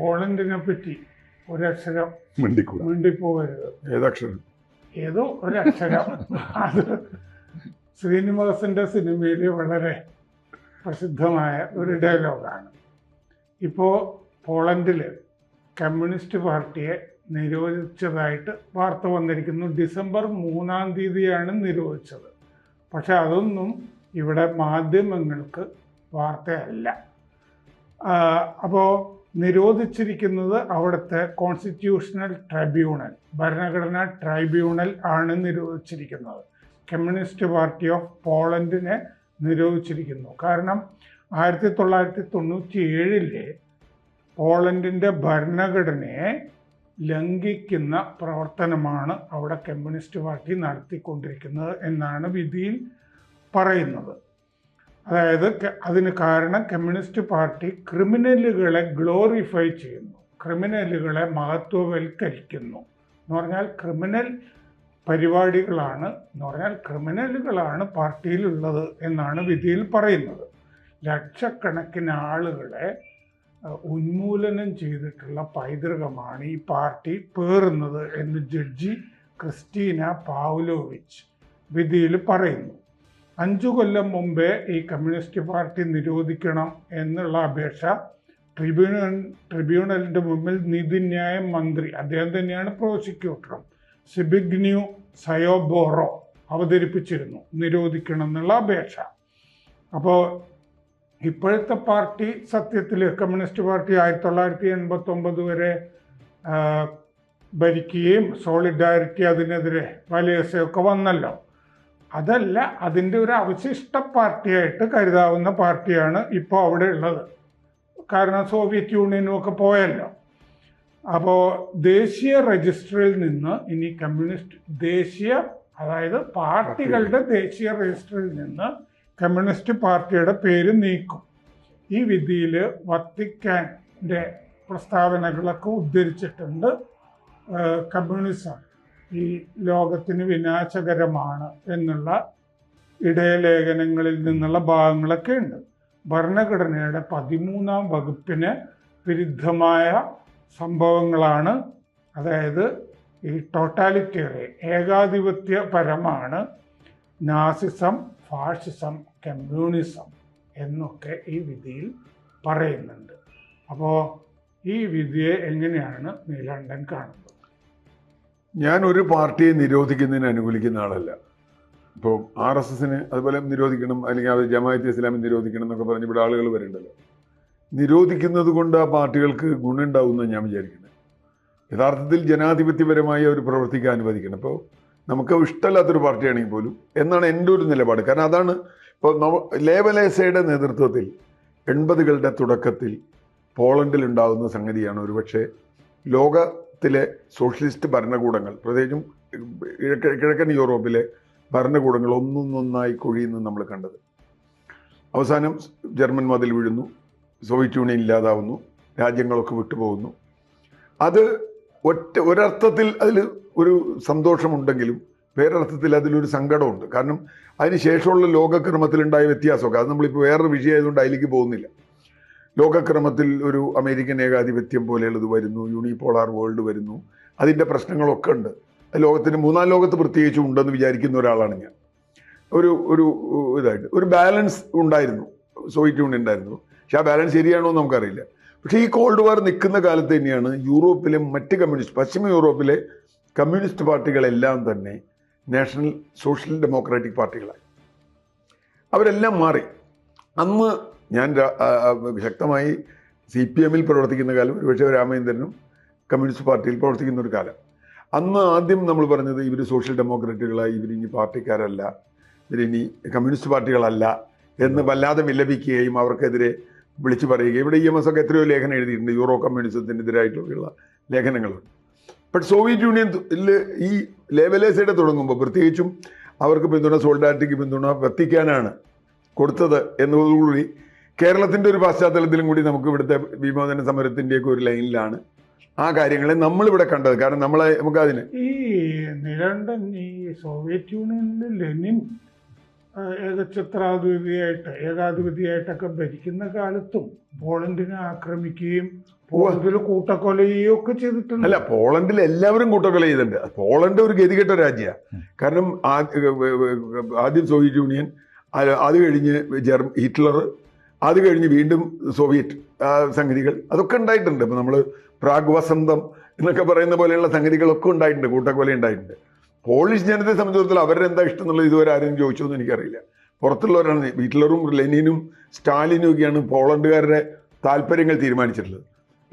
പോളണ്ടിനെ പറ്റി ഒരക്ഷരം മിണ്ടിക്കൂടാ. മിണ്ടിപ്പോകരുത്. ഏതക്ഷരം? ഏതോ ഒരക്ഷരം. അത് ശ്രീനിവാസന്റെ സിനിമയിൽ വളരെ പ്രസിദ്ധമായ ഒരു ഡയലോഗാണ്. ഇപ്പോ പോളണ്ടിൽ കമ്മ്യൂണിസ്റ്റ് പാർട്ടിയെ നിരോധിച്ചതായിട്ട് വാർത്ത വന്നിരിക്കുന്നു. ഡിസംബർ മൂന്നാം തീയതിയാണ് നിരോധിച്ചത്. പക്ഷെ അതൊന്നും ഇവിടെ മാധ്യമങ്ങൾക്ക് വാർത്തയല്ല. അപ്പോൾ നിരോധിച്ചിരിക്കുന്നത് അവിടുത്തെ കോൺസ്റ്റിറ്റ്യൂഷണൽ ട്രൈബ്യൂണൽ ഭരണഘടനാ ട്രൈബ്യൂണൽ ആണ് നിരോധിച്ചിരിക്കുന്നത്. കമ്മ്യൂണിസ്റ്റ് പാർട്ടി ഓഫ് പോളണ്ടിനെ നിരോധിച്ചിരിക്കുന്നു. കാരണം ആയിരത്തി തൊള്ളായിരത്തി തൊണ്ണൂറ്റി ഏഴിലെ പോളണ്ടിന്റെ ഭരണഘടനയെ ലംഘിക്കുന്ന പ്രവർത്തനമാണ് അവിടെ കമ്മ്യൂണിസ്റ്റ് പാർട്ടി നടത്തിക്കൊണ്ടിരിക്കുന്നത് എന്നാണ് വിധിയിൽ പറയുന്നത്. അതായത് അതിന് കാരണം കമ്മ്യൂണിസ്റ്റ് പാർട്ടി ക്രിമിനലുകളെ ഗ്ലോറിഫൈ ചെയ്യുന്നു. ക്രിമിനലുകളെ മഹത്വവൽക്കരിക്കുന്നു. എന്ന് പറഞ്ഞാൽ ക്രിമിനൽ പരിപാടികളാണ് എന്ന് പറഞ്ഞാൽ ക്രിമിനലുകളാണ് പാർട്ടിയിലുള്ളത് എന്നാണ് വിധിയിൽ പറയുന്നത്. ലക്ഷക്കണക്കിന് ആളുകളെ ഉന്മൂലനം ചെയ്തിട്ടുള്ള പൈതൃകമാണ് ഈ പാർട്ടി പേറുന്നത് എന്ന് ജഡ്ജി ക്രിസ്റ്റീന പാവ്ലോവിച്ച് വിധിയിൽ പറയുന്നു. അഞ്ചു കൊല്ലം മുമ്പേ ഈ കമ്മ്യൂണിസ്റ്റ് പാർട്ടി നിരോധിക്കണം എന്നുള്ള അപേക്ഷ ട്രിബ്യൂണൽ ട്രിബ്യൂണലിന്റെ മുമ്പിൽ നീതിന്യായ മന്ത്രി അദ്ദേഹം തന്നെയാണ് പ്രോസിക്യൂട്ടറും സിബിഗ്ന്യൂ സയോബോറോ അവതരിപ്പിച്ചിരുന്നു നിരോധിക്കണം എന്നുള്ള അപേക്ഷ. അപ്പോൾ ഇപ്പോഴത്തെ പാർട്ടി സത്യത്തിൽ കമ്മ്യൂണിസ്റ്റ് പാർട്ടി ആയിരത്തി തൊള്ളായിരത്തി എൺപത്തൊമ്പത് വരെ ഭരിക്കുകയും സോളിഡാരിറ്റി അതിനെതിരെ വലയസയൊക്കെ വന്നല്ലോ. അതല്ല അതിന്റെ ഒരു അവശിഷ്ട പാർട്ടിയായിട്ട് കരുതാവുന്ന പാർട്ടിയാണ് ഇപ്പോൾ അവിടെ ഉള്ളത്. കാരണം സോവിയറ്റ് യൂണിയനും ഒക്കെ പോയല്ലോ. അപ്പോൾ ദേശീയ രജിസ്റ്ററിൽ നിന്ന് ഇനി കമ്മ്യൂണിസ്റ്റ് ദേശീയ അതായത് പാർട്ടികളുടെ ദേശീയ രജിസ്റ്ററിൽ നിന്ന് കമ്മ്യൂണിസ്റ്റ് പാർട്ടിയുടെ പേര് നീക്കും. ഈ വിധിയിൽ വത്തിക്കാന്റെ പ്രസ്താവനകളൊക്കെ ഉദ്ധരിച്ചിട്ടുണ്ട് കമ്മ്യൂണിസം. ഈ ലോകത്തിന് വിനാശകരമാണ് എന്നുള്ള ഇടയലേഖനങ്ങളിൽ നിന്നുള്ള ഭാഗങ്ങളൊക്കെ ഉണ്ട്. ഭരണഘടനയുടെ പതിമൂന്നാം വകുപ്പിന് വിരുദ്ധമായ സംഭവങ്ങളാണ്. അതായത് ഈ ടോട്ടാലിറ്റേറിയൻ ഏകാധിപത്യപരമാണ് നാസിസം ഫാഷിസം കമ്മ്യൂണിസം എന്നൊക്കെ ഈ വിധിയിൽ പറയുന്നുണ്ട്. അപ്പോൾ ഈ വിധിയെ എങ്ങനെയാണ് നീലണ്ടൻ കാണുന്നത്? ഞാൻ ഒരു പാർട്ടിയെ നിരോധിക്കുന്നതിന് അനുകൂലിക്കുന്ന ആളല്ല. ഇപ്പോൾ ആർ എസ് എസിന് അതുപോലെ നിരോധിക്കണം അല്ലെങ്കിൽ അവർ ജമാഅത്ത് ഇസ്ലാമി നിരോധിക്കണം എന്നൊക്കെ പറഞ്ഞ് ഇവിടെ ആളുകൾ വരുന്നുണ്ടല്ലോ നിരോധിക്കുന്നത് കൊണ്ട് ആ പാർട്ടികൾക്ക് ഗുണമുണ്ടാവുമെന്ന് ഞാൻ വിചാരിക്കുന്നത്. യഥാർത്ഥത്തിൽ ജനാധിപത്യപരമായി അവർ പ്രവർത്തിക്കാൻ അനുവദിക്കണം. ഇപ്പോൾ നമുക്ക് ഇഷ്ടമല്ലാത്തൊരു പാർട്ടിയാണെങ്കിൽ പോലും എന്നാണ് എന്റെ ഒരു നിലപാട്. കാരണം അതാണ് ഇപ്പോൾ ലേബലേസയുടെ നേതൃത്വത്തിൽ എൺപതുകളുടെ തുടക്കത്തിൽ പോളണ്ടിൽ ഉണ്ടാകുന്ന സംഗതിയാണ് ഒരുപക്ഷെ ലോകത്തിലെ സോഷ്യലിസ്റ്റ് ഭരണകൂടങ്ങൾ പ്രത്യേകിച്ചും കിഴക്ക് കിഴക്കൻ യൂറോപ്പിലെ ഭരണകൂടങ്ങൾ ഒന്നൊന്നൊന്നായി കൊഴിയുന്നു നമ്മൾ കണ്ടത്. അവസാനം ജർമ്മൻ മതിൽ വീഴുന്നു സോവിയറ്റ് യൂണിയൻ ഇല്ലാതാവുന്നു രാജ്യങ്ങളൊക്കെ വിട്ടുപോകുന്നു. അത് ഒറ്റ ഒരർത്ഥത്തിൽ അതിൽ ഒരു സന്തോഷമുണ്ടെങ്കിലും വേറൊരർത്ഥത്തിൽ അതിലൊരു സങ്കടമുണ്ട്. കാരണം അതിന് ശേഷമുള്ള ലോകക്രമത്തിലുണ്ടായ വ്യത്യാസമൊക്കെ അത് നമ്മളിപ്പോൾ വേറൊരു വിഷയമായതുകൊണ്ട് അതിലേക്ക് പോകുന്നില്ല. ലോകക്രമത്തിൽ ഒരു അമേരിക്കൻ ഏകാധിപത്യം പോലെയുള്ളത് വരുന്നു യൂണിപോളാർ വേൾഡ് വരുന്നു. അതിന്റെ പ്രശ്നങ്ങളൊക്കെ ഉണ്ട്. ലോകത്തിന് മൂന്നാം ലോകത്ത് പ്രത്യേകിച്ചും ഉണ്ടെന്ന് വിചാരിക്കുന്ന ഒരാളാണ് ഞാൻ. ഒരു ഒരു ഇതായിട്ട് ഒരു ബാലൻസ് ഉണ്ടായിരുന്നു. സോവിയറ്റ് യൂണിയൻ ഉണ്ടായിരുന്നു. പക്ഷെ ആ ബാലൻസ് ശരിയാണോ എന്ന് നമുക്കറിയില്ല. പക്ഷേ ഈ കോൾഡ് വാർ നിൽക്കുന്ന കാലത്ത് തന്നെയാണ് യൂറോപ്പിലെ മറ്റ് കമ്മ്യൂണിസ്റ്റ് പശ്ചിമ യൂറോപ്പിലെ കമ്മ്യൂണിസ്റ്റ് പാർട്ടികളെല്ലാം തന്നെ നാഷണൽ സോഷ്യൽ ഡെമോക്രാറ്റിക് പാർട്ടികളായി. അവരെല്ലാം മാറി. അന്ന് ഞാൻ ശക്തമായി സി പി എമ്മിൽ പ്രവർത്തിക്കുന്ന കാലം ഒരുപക്ഷെ രാമചന്ദ്രനും കമ്മ്യൂണിസ്റ്റ് പാർട്ടിയിൽ പ്രവർത്തിക്കുന്ന ഒരു കാലം. അന്ന് ആദ്യം നമ്മൾ പറഞ്ഞത് ഇവർ സോഷ്യൽ ഡെമോക്രാറ്റുകളായി ഇവരിനി പാർട്ടിക്കാരല്ല ഇവരിനി കമ്മ്യൂണിസ്റ്റ് പാർട്ടികളല്ല എന്ന് വല്ലാതെ വിലപിക്കുകയും അവർക്കെതിരെ വിളിച്ചു പറയുകയും ഇവിടെ ഇ എം എസ് ഒക്കെ എത്രയോ ലേഖനം എഴുതിയിട്ടുണ്ട് യൂറോ കമ്മ്യൂണിസത്തിനെതിരായിട്ടുള്ള ലേഖനങ്ങളുണ്ട്. ബട്ട് സോവിയറ്റ് യൂണിയൻ ഈ ലേവലേസയുടെ തുടങ്ങുമ്പോൾ പ്രത്യേകിച്ചും അവർക്ക് പിന്തുണ സോൾഡാറ്റിക്ക് പിന്തുണ വത്തിക്കാനാണ് കൊടുത്തത് എന്നതോടുകൂടി കേരളത്തിന്റെ ഒരു പശ്ചാത്തലത്തിലും കൂടി നമുക്ക് ഇവിടുത്തെ വിമോചന സമരത്തിന്റെയൊക്കെ ഒരു ലൈനിലാണ് ആ കാര്യങ്ങളെ നമ്മളിവിടെ കണ്ടത്. കാരണം നമ്മളെ നമുക്ക് അതിന് ഈ നിരണ്ടൻ ഈ സോവിയറ്റ് യൂണിയനിൽ ലെനിൻ ഏകഛത്രാധിപതിയായിട്ട് ഏകാധിപതിയായിട്ടൊക്കെ ഭരിക്കുന്ന കാലത്തും പോളണ്ടിനെ ആക്രമിക്കുകയും പോളണ്ടിൽ കൂട്ടക്കൊലയൊക്കെ ചെയ്തിട്ടുണ്ട്. അല്ല പോളണ്ടിൽ എല്ലാവരും കൂട്ടക്കൊല ചെയ്തിട്ടുണ്ട്. പോളണ്ട് ഒരു ഗതികെട്ട രാജ്യമാണ് കാരണം ആദ്യം സോവിയറ്റ് യൂണിയൻ അത് അത് കഴിഞ്ഞ് ജർമ്മ ഹിറ്റ്ലർ അത് കഴിഞ്ഞ് വീണ്ടും സോവിയറ്റ് സംഗതികൾ അതൊക്കെ ഉണ്ടായിട്ടുണ്ട്. ഇപ്പം നമ്മൾ പ്രാഗ് വസന്തം എന്നൊക്കെ പറയുന്ന പോലെയുള്ള സംഗതികളൊക്കെ ഉണ്ടായിട്ടുണ്ട് കൂട്ടക്കൊല ഉണ്ടായിട്ടുണ്ട്. പോളിഷ് ജനത്തെ സംബന്ധിച്ചിടത്തോളം അവരുടെ എന്താ ഇഷ്ടം എന്നുള്ളത് ഇതുവരെ ആരും ചോദിച്ചോ എന്ന് എനിക്കറിയില്ല. പുറത്തുള്ളവരാണ് ഹിറ്റ്ലറും ലെനിനും സ്റ്റാലിനും ഒക്കെയാണ് പോളണ്ടുകാരുടെ താല്പര്യങ്ങൾ തീരുമാനിച്ചിട്ടുള്ളത്.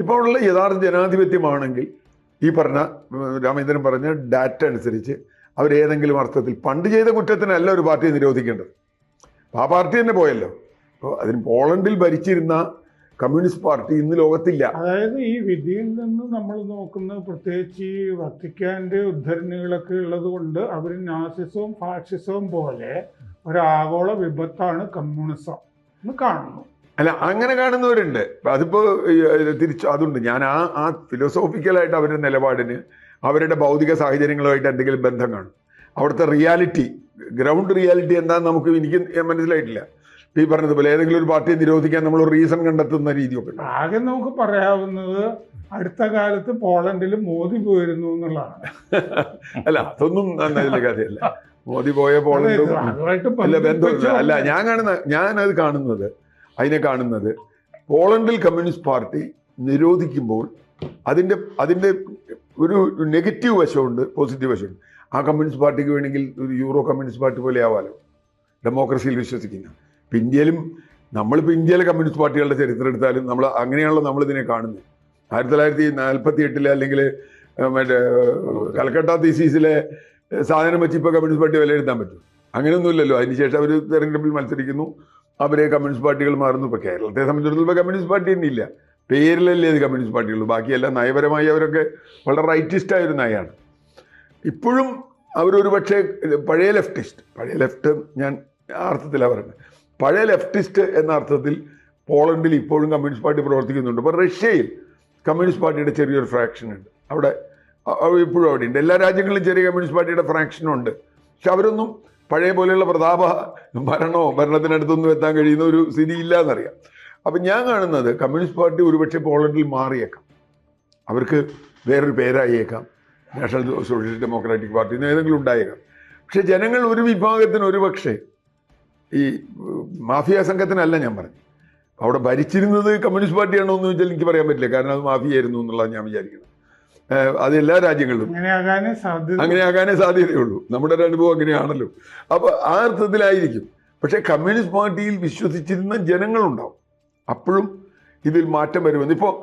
ഇപ്പോൾ ഉള്ള യഥാർത്ഥ ജനാധിപത്യമാണെങ്കിൽ ഈ പറഞ്ഞ രാമേന്ദ്രൻ പറഞ്ഞ ഡാറ്റ അനുസരിച്ച് അവരേതെങ്കിലും അർത്ഥത്തിൽ പണ്ട് ചെയ്ത കുറ്റത്തിനല്ല ഒരു പാർട്ടിയെ നിരോധിക്കേണ്ടത്. ആ പാർട്ടി തന്നെ പോയല്ലോ. അപ്പോൾ അതിന് പോളണ്ടിൽ ഭരിച്ചിരുന്ന കമ്മ്യൂണിസ്റ്റ് പാർട്ടി ഇന്ന് ലോകത്തില്ല. അതായത് ഈ വിധിയിൽ നിന്ന് നമ്മൾ നോക്കുന്നത് പ്രത്യേകിച്ച് ഈ വത്തിക്കാന്റെ ഉദ്ധരണികളൊക്കെ ഉള്ളത് കൊണ്ട് അവർ നാസിസവും ഫാഷിസവും പോലെ ഒരു ആഗോള വിപത്താണ് കമ്മ്യൂണിസം എന്ന് കാണുന്നു. അല്ല അങ്ങനെ കാണുന്നവരുണ്ട്. അതിപ്പോ തിരിച്ചു അതുണ്ട്. ഞാൻ ആ ആ ഫിലോസോഫിക്കലായിട്ട് അവരുടെ നിലപാടിന് അവരുടെ ഭൗതിക സാഹചര്യങ്ങളുമായിട്ട് എന്തെങ്കിലും ബന്ധം കാണും. അവിടുത്തെ റിയാലിറ്റി ഗ്രൗണ്ട് റിയാലിറ്റി എന്താണെന്ന് നമുക്ക് എനിക്ക് മനസ്സിലായിട്ടില്ല. ഈ പറഞ്ഞതുപോലെ ഏതെങ്കിലും ഒരു പാർട്ടിയെ നിരോധിക്കാൻ നമ്മൾ റീസൺ കണ്ടെത്തുന്ന രീതിയൊക്കെ ആകെ നമുക്ക് പറയാവുന്നത് അടുത്ത കാലത്ത് പോളണ്ടിൽ മോദി പോയിരുന്നു എന്നുള്ളതാണ്. അല്ല അതൊന്നും നന്നായിട്ടുള്ള കഥയല്ല മോദി പോയ പോളണ്ട് അല്ല ഞാൻ കാണുന്ന അല്ല ഞാൻ അത് ഞാനത് കാണുന്നത് അതിനെ കാണുന്നത് പോളണ്ടിൽ കമ്മ്യൂണിസ്റ്റ് പാർട്ടി നിരോധിക്കുമ്പോൾ അതിന്റെ അതിന്റെ ഒരു നെഗറ്റീവ് വശമുണ്ട് പോസിറ്റീവ് വശമുണ്ട്. ആ കമ്മ്യൂണിസ്റ്റ് പാർട്ടിക്ക് വേണമെങ്കിൽ ഒരു യൂറോ കമ്മ്യൂണിസ്റ്റ് പാർട്ടി പോലെ ആവാലോ. ഡെമോക്രസിയിൽ വിശ്വസിക്കുന്ന. ഇപ്പം ഇന്ത്യയിലും നമ്മളിപ്പോൾ ഇന്ത്യയിലെ കമ്മ്യൂണിസ്റ്റ് പാർട്ടികളുടെ ചരിത്രം എടുത്താലും നമ്മൾ അങ്ങനെയാണല്ലോ നമ്മളിതിനെ കാണുന്നത്. ആയിരത്തി തൊള്ളായിരത്തി നാൽപ്പത്തി എട്ടിലെ അല്ലെങ്കിൽ മറ്റേ കൽക്കട്ട തീസീസിലെ സാധനം വെച്ച് ഇപ്പോൾ കമ്മ്യൂണിസ്റ്റ് പാർട്ടി വിലയിരുത്താൻ പറ്റും. അങ്ങനെയൊന്നുമില്ലല്ലോ. അതിനുശേഷം അവർ തെരഞ്ഞെടുപ്പിൽ മത്സരിക്കുന്നു. അവരെ കമ്മ്യൂണിസ്റ്റ് പാർട്ടികൾ മാറുന്നു. ഇപ്പോൾ കേരളത്തെ സംബന്ധിച്ചിടത്തോളം ഇപ്പോൾ കമ്മ്യൂണിസ്റ്റ് പാർട്ടി തന്നെ ഇല്ല. പേരിലല്ലേ ഇത് കമ്മ്യൂണിസ്റ്റ് പാർട്ടിയുള്ളൂ. ബാക്കിയെല്ലാം നയപരമായി അവരൊക്കെ വളരെ റൈറ്റിസ്റ്റ് ആയൊരു നയമാണ്. ഇപ്പോഴും അവരൊരു പക്ഷേ പഴയ ലെഫ്റ്റിസ്റ്റ് പഴയ ലെഫ്റ്റ് ഞാൻ ആ അർത്ഥത്തിലാണ് പറയുന്നത്. പഴയ ലെഫ്റ്റിസ്റ്റ് എന്ന അർത്ഥത്തിൽ പോളണ്ടിൽ ഇപ്പോഴും കമ്മ്യൂണിസ്റ്റ് പാർട്ടി പ്രവർത്തിക്കുന്നുണ്ട്. ഇപ്പോൾ റഷ്യയിൽ കമ്മ്യൂണിസ്റ്റ് പാർട്ടിയുടെ ചെറിയൊരു ഫ്രാക്ഷൻ ഉണ്ട്. അവിടെ ഇപ്പോഴും അവിടെ ഉണ്ട് എല്ലാ രാജ്യങ്ങളിലും ചെറിയ കമ്മ്യൂണിസ്റ്റ് പാർട്ടിയുടെ ഫ്രാക്ഷനുണ്ട് പക്ഷെ അവരൊന്നും പഴയ പോലെയുള്ള പ്രതാപ ഭരണമോ ഭരണത്തിനടുത്തൊന്നും എത്താൻ കഴിയുന്ന ഒരു സ്ഥിതി ഇല്ല എന്നറിയാം അപ്പം ഞാൻ കാണുന്നത് കമ്മ്യൂണിസ്റ്റ് പാർട്ടി ഒരുപക്ഷെ പോളണ്ടിൽ മാറിയേക്കാം. അവർക്ക് വേറൊരു പേരായേക്കാം. നാഷണൽ സോഷ്യലിസ്റ്റ് ഡെമോക്രാറ്റിക് പാർട്ടി ഏതെങ്കിലും ഉണ്ടായേക്കാം. പക്ഷേ ജനങ്ങൾ ഒരു വിഭാഗത്തിന് ഒരുപക്ഷെ ഈ മാഫിയ സംഘത്തിനല്ല ഞാൻ പറഞ്ഞു അവിടെ ഭരിച്ചിരുന്നത് കമ്മ്യൂണിസ്റ്റ് പാർട്ടിയാണോ എന്ന് വെച്ചാൽ എനിക്ക് പറയാൻ പറ്റില്ല. കാരണം അത് മാഫിയായിരുന്നു എന്നുള്ളതാണ് ഞാൻ വിചാരിക്കുന്നത്. അത് എല്ലാ രാജ്യങ്ങളിലും. അങ്ങനെ ആകാനേ സാധ്യതയുള്ളൂ നമ്മുടെ ഒരു അനുഭവം അങ്ങനെയാണല്ലോ. അപ്പൊ ആ അർത്ഥത്തിലായിരിക്കും. പക്ഷെ കമ്മ്യൂണിസ്റ്റ് പാർട്ടിയിൽ വിശ്വസിച്ചിരുന്ന ജനങ്ങളുണ്ടാവും. അപ്പോഴും ഇതിൽ മാറ്റം വരുമെന്ന്. ഇപ്പോൾ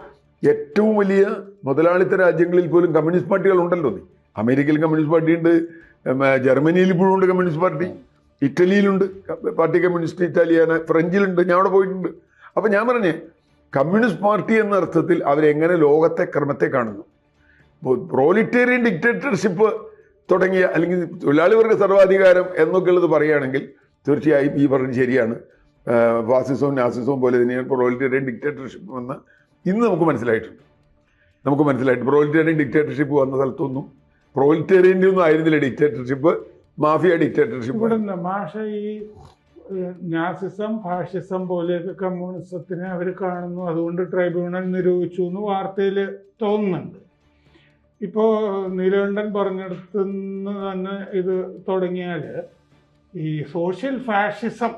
ഏറ്റവും വലിയ മുതലാളിത്ത രാജ്യങ്ങളിൽ പോലും കമ്മ്യൂണിസ്റ്റ് പാർട്ടികൾ ഉണ്ടല്ലോ നീ അമേരിക്കയിൽ കമ്മ്യൂണിസ്റ്റ് പാർട്ടി ഉണ്ട് ജർമ്മനിയിൽ ഇപ്പോഴും ഉണ്ട് കമ്മ്യൂണിസ്റ്റ് പാർട്ടി. ഇറ്റലിയിലുണ്ട്. പാർട്ടി കമ്മ്യൂണിസ്റ്റ് ഇറ്റാലിയാന ഫ്രഞ്ചിലുണ്ട് ഞാൻ അവിടെ പോയിട്ടുണ്ട്. അപ്പം ഞാൻ പറഞ്ഞേ കമ്മ്യൂണിസ്റ്റ് പാർട്ടി എന്ന അർത്ഥത്തിൽ അവരെങ്ങനെ ലോകത്തെ ക്രമത്തെ കാണുന്നു? പ്രോലിറ്റേറിയൻ ഡിക്റ്റേറ്റർഷിപ്പ് തുടങ്ങിയ അല്ലെങ്കിൽ തൊഴിലാളി വർഗ സർവാധികാരം എന്നൊക്കെ ഉള്ളത് പറയുകയാണെങ്കിൽ തീർച്ചയായും ഈ പറഞ്ഞ ശരിയാണ്. ഫാസിസവും നാസിസവും പോലെ തന്നെയാണ് പ്രോലിറ്റേറിയൻ ഡിക്റ്റേറ്റർഷിപ്പ് വന്ന ഇന്ന് നമുക്ക് മനസ്സിലായിട്ടുണ്ട്. നമുക്ക് മനസ്സിലായിട്ട് പ്രോലിറ്റേറിയൻ ഡിക്റ്റേറ്റർഷിപ്പ് വന്ന സ്ഥലത്തൊന്നും പ്രോലിറ്റേറിയന്റെ ഒന്നും ആയിരുന്നില്ല ഡിക്റ്റേറ്റർഷിപ്പ്. മാഫിയ ഡിക്റ്റേറ്റർഷിപ്പ് ഇവിടുന്ന് മാഷ ഈ നാസിസം ഫാഷിസം പോലെയൊക്കെ കമ്മ്യൂണിസത്തിനെ അവർ കാണുന്നു. അതുകൊണ്ട് ട്രൈബ്യൂണൽ നിരോധിച്ചു എന്ന് വാർത്തയിൽ തോന്നുന്നുണ്ട്. ഇപ്പോൾ നീലകണ്ഠൻ പറഞ്ഞെടുത്ത് തന്നെ ഇത് തുടങ്ങിയാൽ ഈ സോഷ്യൽ ഫാഷിസം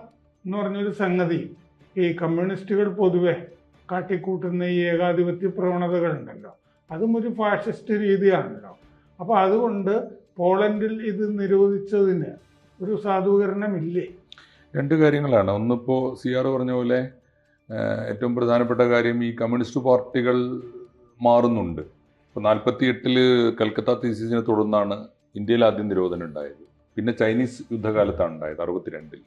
എന്ന് പറഞ്ഞൊരു സംഗതി ഈ കമ്മ്യൂണിസ്റ്റുകൾ പൊതുവെ കാട്ടിക്കൂട്ടുന്ന ഈ ഏകാധിപത്യ പ്രവണതകളുണ്ടല്ലോ. അതും ഒരു ഫാഷിസ്റ്റ് രീതിയാണല്ലോ. അപ്പോൾ അതുകൊണ്ട് പോളണ്ടിൽ ഇത് നിരോധിച്ചതിന് ഒരു സാധൂകരണമില്ലേ? രണ്ട് കാര്യങ്ങളാണ്. ഒന്നിപ്പോൾ സി ആർ പറഞ്ഞ പോലെ ഏറ്റവും പ്രധാനപ്പെട്ട കാര്യം ഈ കമ്മ്യൂണിസ്റ്റ് പാർട്ടികൾ മാറുന്നുണ്ട്. ഇപ്പോൾ നാൽപ്പത്തി എട്ടിൽ കൽക്കത്ത തീസിസിനെ തുടർന്നാണ് ഇന്ത്യയിൽ ആദ്യം നിരോധനം ഉണ്ടായത്. പിന്നെ ചൈനീസ് യുദ്ധകാലത്താണ് ഉണ്ടായത് അറുപത്തിരണ്ടിൽ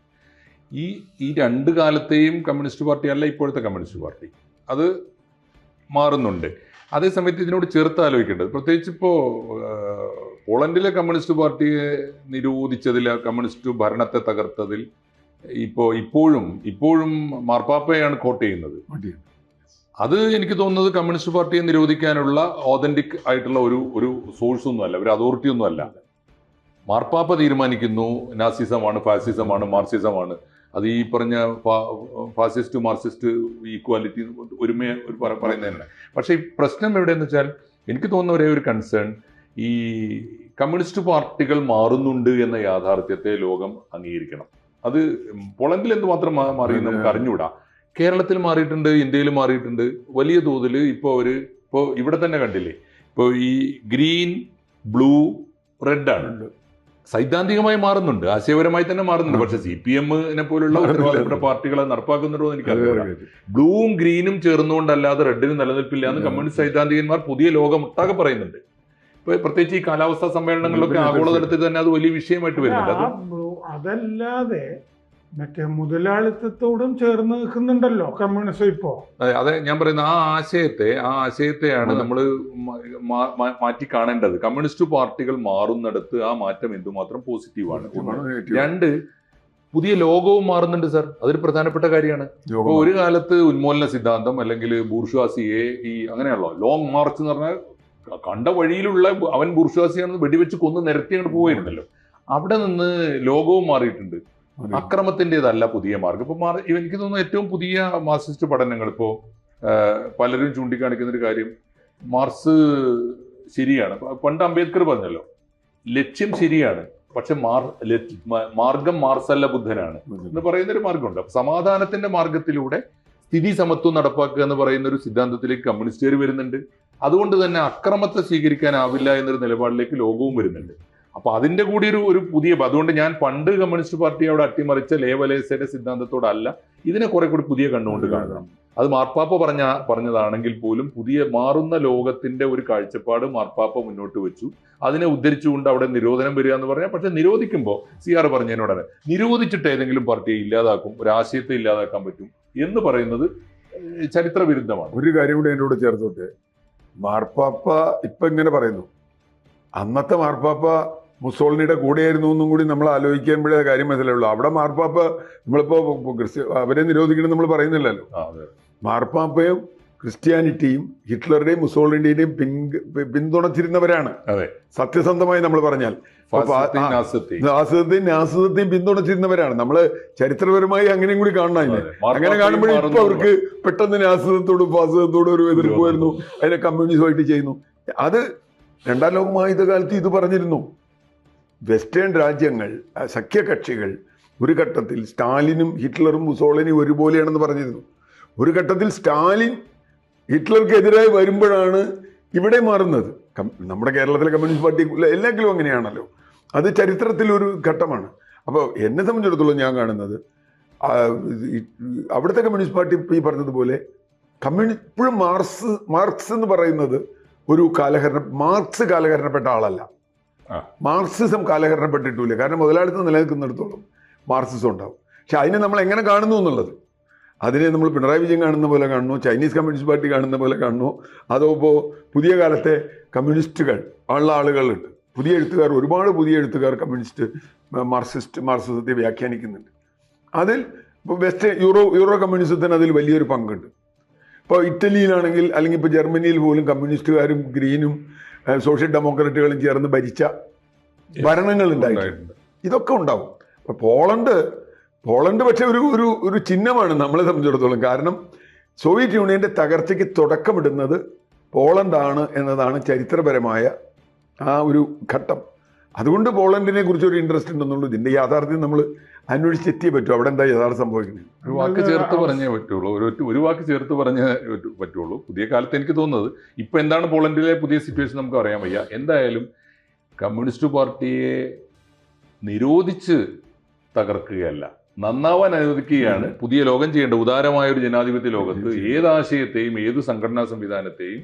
ഈ ഈ രണ്ട് കാലത്തെയും കമ്മ്യൂണിസ്റ്റ് പാർട്ടി അല്ല ഇപ്പോഴത്തെ കമ്മ്യൂണിസ്റ്റ് പാർട്ടി. അത് മാറുന്നുണ്ട്. അതേസമയത്ത് ഇതിനോട് ചേർത്ത് ആലോചിക്കേണ്ടത്. പ്രത്യേകിച്ച് ഇപ്പോൾ പോളണ്ടിലെ കമ്മ്യൂണിസ്റ്റ് പാർട്ടിയെ നിരോധിച്ചതിൽ കമ്മ്യൂണിസ്റ്റ് ഭരണത്തെ തകർത്തതിൽ ഇപ്പോൾ ഇപ്പോഴും ഇപ്പോഴും മാർപ്പാപ്പയാണ് കോട്ട് ചെയ്യുന്നത്. അത് എനിക്ക് തോന്നുന്നത് കമ്മ്യൂണിസ്റ്റ് പാർട്ടിയെ നിരോധിക്കാനുള്ള ഓതന്റിക് ആയിട്ടുള്ള ഒരു ഒരു സോഴ്സ് ഒന്നുമല്ല ഒരു അതോറിറ്റി ഒന്നുമല്ല മാർപ്പാപ്പ തീരുമാനിക്കുന്നു നാസിസമാണ് ഫാസിസമാണ് മാർസിസമാണ്. അത് ഈ പറഞ്ഞ ഫാസിസ്റ്റ് മാർസിസ്റ്റ് ഈക്വാലിറ്റി ഒരുമ ഒരു പറയുന്നതന്നെ പറയുന്നത് തന്നെ പക്ഷേ ഈ പ്രശ്നം എവിടെയെന്ന് വെച്ചാൽ എനിക്ക് തോന്നുന്ന ഒരേ ഒരു കൺസേൺ ഈ കമ്മ്യൂണിസ്റ്റ് പാർട്ടികൾ മാറുന്നുണ്ട് എന്ന യാഥാർത്ഥ്യത്തെ ലോകം അംഗീകരിക്കണം. അത് പോളണ്ടിൽ എന്തുമാത്രം മാത്രം മാറി നമുക്ക് അറിഞ്ഞുകൂടാ. കേരളത്തിൽ മാറിയിട്ടുണ്ട് ഇന്ത്യയിൽ മാറിയിട്ടുണ്ട്. വലിയ തോതിൽ ഇപ്പോൾ ഒരു ഇപ്പോൾ ഇവിടെ തന്നെ കണ്ടില്ലേ? ഇപ്പോൾ ഈ ഗ്രീൻ ബ്ലൂ റെഡ് ആണ്. സൈദ്ധാന്തികമായി മാറുന്നുണ്ട്. ആശയപരമായി തന്നെ മാറുന്നുണ്ട്. പക്ഷെ സി പി എമ്മിനെ പോലുള്ള ഉത്തരവാദിത്തപ്പെട്ട പാർട്ടികളെ നടപ്പാക്കുന്നുണ്ടോ എന്ന് എനിക്ക് എനിക്കറിയില്ല ബ്ലൂവും ഗ്രീനും ചേർന്നുകൊണ്ടല്ലാതെ റെഡിന് നിലനിൽപ്പില്ല എന്ന് കമ്മ്യൂണിസ്റ്റ് സൈദ്ധാന്തികന്മാർ പുതിയ ലോകം ഒട്ടാകെ പറയുന്നുണ്ട്. ഇപ്പൊ പ്രത്യേകിച്ച് ഈ കാലാവസ്ഥാ സമ്മേളനങ്ങളിലൊക്കെ ആഗോളതലത്തിൽ തന്നെ അത് വലിയ വിഷയമായിട്ട് വരുന്നുണ്ട്. അതല്ലാതെ മറ്റേ മുതലാളിത്തത്തോടും ചേർന്ന് നിൽക്കുന്നുണ്ടല്ലോ കമ്മ്യൂണിസം ഇപ്പോ. അതെ അതെ ഞാൻ പറയുന്ന ആ ആശയത്തെ ആ ആശയത്തെയാണ്. നമ്മൾ മാറ്റി കാണേണ്ടത്. കമ്മ്യൂണിസ്റ്റ് പാർട്ടികൾ മാറുന്നിടത്ത് ആ മാറ്റം എന്തുമാത്രം പോസിറ്റീവാണ്. രണ്ട് പുതിയ ലോകവും മാറുന്നുണ്ട് സാർ. അതൊരു പ്രധാനപ്പെട്ട കാര്യമാണ്. ഒരു കാലത്ത് ഉന്മൂലന സിദ്ധാന്തം അല്ലെങ്കിൽ ബൂർഷ്വാസിയെ ഈ അങ്ങനെയാണല്ലോ ലോങ് മാർച്ച് എന്ന് പറഞ്ഞാൽ കണ്ട വഴിയിലുള്ള അവൻ ബുർഷാസിയാണെന്ന് വെടിവെച്ച് കൊന്ന് നിരത്തി അങ്ങോട്ട് പോയിരുന്നല്ലോ അവിടെ നിന്ന് ലോകവും മാറിയിട്ടുണ്ട്. അക്രമത്തിന്റെതല്ല പുതിയ മാർഗം. ഇപ്പൊ മാറി എനിക്ക് തോന്നുന്നു ഏറ്റവും പുതിയ മാർസിസ്റ്റ് പഠനങ്ങൾ ഇപ്പോ പലരും ചൂണ്ടിക്കാണിക്കുന്ന ഒരു കാര്യം മാർസ് ശരിയാണ്. പണ്ട് അംബേദ്കർ പറഞ്ഞല്ലോ ലക്ഷ്യം ശരിയാണ് പക്ഷെ മാർ മാർഗം മാർസല്ല ബുദ്ധനാണ് എന്ന് പറയുന്ന ഒരു മാർഗമുണ്ട് സമാധാനത്തിന്റെ മാർഗത്തിലൂടെ സ്ഥിതി സമത്വം നടപ്പാക്കുക എന്ന് പറയുന്ന ഒരു സിദ്ധാന്തത്തിലേക്ക് കമ്മ്യൂണിസ്റ്റുകാർ വരുന്നുണ്ട്. അതുകൊണ്ട് തന്നെ അക്രമത്തെ സ്വീകരിക്കാനാവില്ല എന്നൊരു നിലപാടിലേക്ക് ലോകവും വരുന്നുണ്ട്. അപ്പൊ അതിന്റെ കൂടി ഒരു ഒരു പുതിയ അതുകൊണ്ട് ഞാൻ പണ്ട് കമ്മ്യൂണിസ്റ്റ് പാർട്ടി അവിടെ അട്ടിമറിച്ച ലേവലേസയുടെ സിദ്ധാന്തത്തോടല്ല ഇതിനെ കുറെ കൂടി പുതിയ കണ്ണുകൊണ്ട് കാണണം. അത് മാർപ്പാപ്പ പറഞ്ഞ പറഞ്ഞതാണെങ്കിൽ പോലും പുതിയ മാറുന്ന ലോകത്തിന്റെ ഒരു കാഴ്ചപ്പാട് മാർപ്പാപ്പ മുന്നോട്ട് വെച്ചു. അതിനെ ഉദ്ധരിച്ചുകൊണ്ട് അവിടെ നിരോധനം വരിക എന്ന് പറഞ്ഞാൽ പക്ഷെ നിരോധിക്കുമ്പോൾ സി ആർ പറഞ്ഞതിനോടനെ നിരോധിച്ചിട്ട് ഏതെങ്കിലും പാർട്ടിയെ ഇല്ലാതാക്കും ഒരു ആശയത്തെ ഇല്ലാതാക്കാൻ പറ്റും എന്ന് പറയുന്നത് ചരിത്രവിരുദ്ധമാണ്. ചരിത്ര വിരുദ്ധമാണ് ഒരു കാര്യം കൂടി എന്നോട് ചേർത്തോട്ടെ. മാർപ്പാപ്പ ഇപ്പൊ ഇങ്ങനെ പറയുന്നു. അന്നത്തെ മാർപ്പാപ്പ മുസോളിനിയുടെ കൂടെയായിരുന്നു എന്നും കൂടി നമ്മൾ ആലോചിക്കുമ്പോഴേ കാര്യം മനസ്സിലാവുള്ളൂ. അവിടെ മാർപ്പാപ്പ നമ്മളിപ്പോ ക്രിസ്ത്യ അവരെ നിരോധിക്കണം നമ്മൾ പറയുന്നില്ലല്ലോ. മാർപ്പാപ്പയും ക്രിസ്ത്യാനിറ്റിയും ഹിറ്റ്ലറുടെയും മുസോളിന്റെയും പിൻ പിന്തുണച്ചിരുന്നവരാണ്. അതെ. സത്യസന്ധമായി നമ്മൾ പറഞ്ഞാൽ. നാസിസത്തെയും. പിന്തുണച്ചിരുന്നവരാണ്. നമ്മൾ ചരിത്രപരമായി അങ്ങനെയും കൂടി കാണണം അതെ. അങ്ങനെ കാണുമ്പോഴേ ഇപ്പൊ അവർക്ക് പെട്ടെന്ന് നാസിസത്തോടും ഫാസിസത്തോടും ഒരു എതിർപ്പായിരുന്നു അതിനെ കമ്മ്യൂണിസമായിട്ട് ചെയ്യുന്നു. അത് രണ്ടാം ലോക മഹായുദ്ധകാലത്ത് ഇത് പറഞ്ഞിരുന്നു. വെസ്റ്റേൺ രാജ്യങ്ങൾ സഖ്യകക്ഷികൾ ഒരു ഘട്ടത്തിൽ സ്റ്റാലിനും ഹിറ്റ്ലറും മുസോളിനും ഒരുപോലെയാണെന്ന് പറഞ്ഞിരുന്നു. ഒരു ഘട്ടത്തിൽ സ്റ്റാലിൻ ഹിറ്റ്ലർക്കെതിരായി വരുമ്പോഴാണ് ഇവിടെ മാറുന്നത്. നമ്മുടെ കേരളത്തിലെ കമ്മ്യൂണിസ്റ്റ് പാർട്ടി എല്ലാത്തിലും അങ്ങനെയാണല്ലോ. അത് ചരിത്രത്തിലൊരു ഘട്ടമാണ്. അപ്പോൾ എന്നെ സംബന്ധിച്ചിടത്തോളം ഞാൻ കാണുന്നത് അവിടുത്തെ കമ്മ്യൂണിസ്റ്റ് പാർട്ടി ഈ പറഞ്ഞതുപോലെ കമ്മ്യൂണി ഇപ്പോഴും മാർക്സ് മാർക്സ് എന്ന് പറയുന്നത് ഒരു കാലഹരണ മാർക്സ് കാലഹരണപ്പെട്ട ആളല്ല. മാർക്സിസം കാലഹരണപ്പെട്ടിട്ടില്ല. കാരണം മുതലാളിത്തം നിലനിൽക്കുന്നിടത്തോളം മാർക്സിസം ഉണ്ടാവും. പക്ഷെ അതിനെ നമ്മൾ എങ്ങനെ കാണുന്നു എന്നുള്ളത് അതിനെ നമ്മൾ പിണറായി വിജയൻ കാണുന്ന പോലെ കാണുന്നു ചൈനീസ് കമ്മ്യൂണിസ്റ്റ് പാർട്ടി കാണുന്ന പോലെ കാണുന്നു. അതോ ഇപ്പോൾ പുതിയ കാലത്തെ കമ്മ്യൂണിസ്റ്റുകൾ ഉള്ള ആളുകളുണ്ട്. പുതിയ എഴുത്തുകാർ ഒരുപാട് പുതിയ എഴുത്തുകാർ കമ്മ്യൂണിസ്റ്റ് മാർക്സിസ്റ്റ് മാർക്സിസത്തെ വ്യാഖ്യാനിക്കുന്നുണ്ട്. അതിൽ ഇപ്പോൾ വെസ്റ്റ് യൂറോ യൂറോ കമ്മ്യൂണിസത്തിന് അതിൽ വലിയൊരു പങ്കുണ്ട്. ഇപ്പോൾ ഇറ്റലിയിലാണെങ്കിൽ അല്ലെങ്കിൽ ഇപ്പോൾ ജർമ്മനിയിൽ പോലും കമ്മ്യൂണിസ്റ്റുകാരും ഗ്രീനും സോഷ്യൽ ഡെമോക്രാറ്റുകളും ചേർന്ന് ഭരിച്ച ഭരണങ്ങൾ ഉണ്ടായിട്ടുണ്ട്. ഉണ്ടായിട്ടുണ്ട്. ഇതൊക്കെ ഉണ്ടാവും. അപ്പോൾ പോളണ്ട് പോളണ്ട് പക്ഷെ ഒരു ഒരു ഒരു ചിഹ്നമാണ് നമ്മളെ സംബന്ധിച്ചിടത്തോളം. കാരണം സോവിയറ്റ് യൂണിയന്റെ തകർച്ചയ്ക്ക് തുടക്കമിടുന്നത് പോളണ്ടാണ് എന്നതാണ് ചരിത്രപരമായ ആ ഒരു ഘട്ടം. അതുകൊണ്ട് പോളണ്ടിനെ കുറിച്ച് ഒരു ഇൻട്രസ്റ്റ് ഉണ്ടെന്നുള്ളൂ. ഇതിന്റെ യാഥാർത്ഥ്യം നമ്മൾ അന്വേഷിച്ചെത്തിയേ പറ്റൂ. അവിടെ എന്താ യഥാർത്ഥം സംഭവിക്കുന്നത്? ഒരു വാക്ക് ചേർത്ത് പറഞ്ഞേ പറ്റുള്ളൂ. ഒരു ഒരു വാക്ക് ചേർത്ത് പറഞ്ഞേ പറ്റൂ- പറ്റുള്ളൂ. പുതിയ കാലത്ത് എനിക്ക് തോന്നുന്നത് ഇപ്പൊ എന്താണ് പോളണ്ടിലെ പുതിയ സിറ്റുവേഷൻ നമുക്ക് അറിയാൻ വയ്യ. എന്തായാലും കമ്മ്യൂണിസ്റ്റ് പാർട്ടിയെ നിരോധിച്ച് തകർക്കുകയല്ല. നന്നാവാൻ അനുവദിക്കുകയാണ്. പുതിയ ലോകം ചെയ്യേണ്ട ഉദാരമായ ഒരു ജനാധിപത്യ ലോകത്ത് ഏത് ആശയത്തെയും ഏത് സംഘടനാ സംവിധാനത്തെയും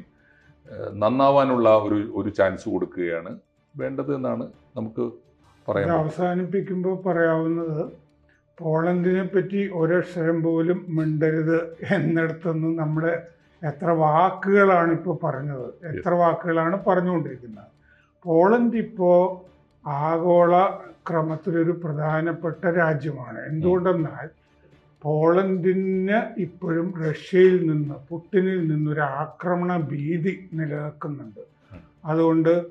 നന്നാവാനുള്ള ഒരു ഒരു ചാൻസ് കൊടുക്കുകയാണ് വേണ്ടത് എന്നാണ് നമുക്ക് പറയാം. അവസാനിപ്പിക്കുമ്പോൾ പറയാവുന്നത് പോളണ്ടിനെ പറ്റി ഒരക്ഷരം പോലും മിണ്ടരുത് എന്നിടത്തുനിന്ന് നമ്മുടെ എത്ര വാക്കുകളാണ് ഇപ്പോൾ പറഞ്ഞത് എത്ര വാക്കുകളാണ് പറഞ്ഞുകൊണ്ടിരിക്കുന്നത്. പോളണ്ട് ഇപ്പോൾ ആഗോള ക്രമത്തിലൊരു പ്രധാനപ്പെട്ട രാജ്യമാണ്. എന്തുകൊണ്ടെന്നാൽ പോളണ്ടിന് ഇപ്പോഴും റഷ്യയിൽ നിന്ന് പുട്ടിനിൽ നിന്നൊരു ആക്രമണ ഭീതി നിലനിൽക്കുന്നുണ്ട്. അതുകൊണ്ട്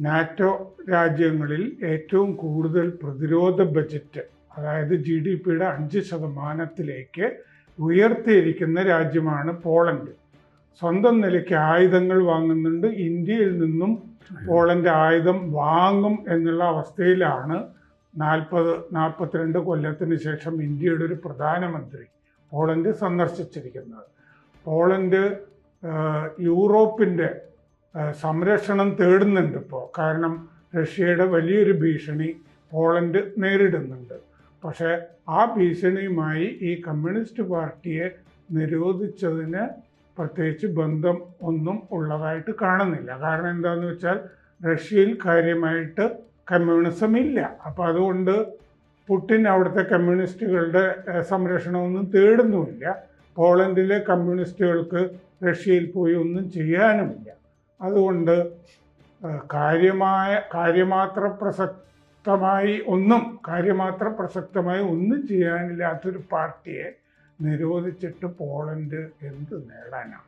നാറ്റോ രാജ്യങ്ങളിൽ ഏറ്റവും കൂടുതൽ പ്രതിരോധ ബജറ്റ് അതായത് ജി ഡി പിയുടെ അഞ്ച് ശതമാനത്തിലേക്ക് ഉയർത്തിയിരിക്കുന്ന രാജ്യമാണ് പോളണ്ട്. സ്വന്തം നിലയ്ക്ക് ആയുധങ്ങൾ വാങ്ങുന്നുണ്ട്. ഇന്ത്യയിൽ നിന്നും പോളണ്ട് ആയുധം വാങ്ങും എന്നുള്ള അവസ്ഥയിലാണ് നാൽപ്പത് നാൽപ്പത്തിരണ്ട് കൊല്ലത്തിന് ശേഷം ഇന്ത്യയുടെ ഒരു പ്രധാനമന്ത്രി പോളണ്ട് സന്ദർശിച്ചിരിക്കുന്നത്. പോളണ്ട് യൂറോപ്പിന്റെ സംരക്ഷണം തേടുന്നുണ്ട് ഇപ്പോൾ കാരണം റഷ്യയുടെ വലിയൊരു ഭീഷണി പോളണ്ട് നേരിടുന്നുണ്ട്. പക്ഷേ ആ ഭീഷണിയുമായി ഈ കമ്മ്യൂണിസ്റ്റ് പാർട്ടിയെ നിരോധിച്ചതിന് പ്രത്യേകിച്ച് ബന്ധം ഒന്നും ഉള്ളതായിട്ട് കാണുന്നില്ല. കാരണം എന്താണെന്ന് വെച്ചാൽ റഷ്യയിൽ കാര്യമായിട്ട് കമ്മ്യൂണിസം ഇല്ല. അപ്പോൾ അതുകൊണ്ട് പുട്ടിൻ അവിടുത്തെ കമ്മ്യൂണിസ്റ്റുകളുടെ സംരക്ഷണമൊന്നും തേടുന്നുമില്ല. പോളണ്ടിലെ കമ്മ്യൂണിസ്റ്റുകൾക്ക് റഷ്യയിൽ പോയി ഒന്നും ചെയ്യാനുമില്ല. അതുകൊണ്ട് കാര്യമായ കാര്യമാത്ര പ്രസക്തമായി ഒന്നും കാര്യമാത്ര പ്രസക്തമായി ഒന്നും ചെയ്യാനില്ലാത്തൊരു പാർട്ടിയെ നിരോധിച്ചിട്ട് പോളണ്ട് എന്ത് നേടാനാണ്?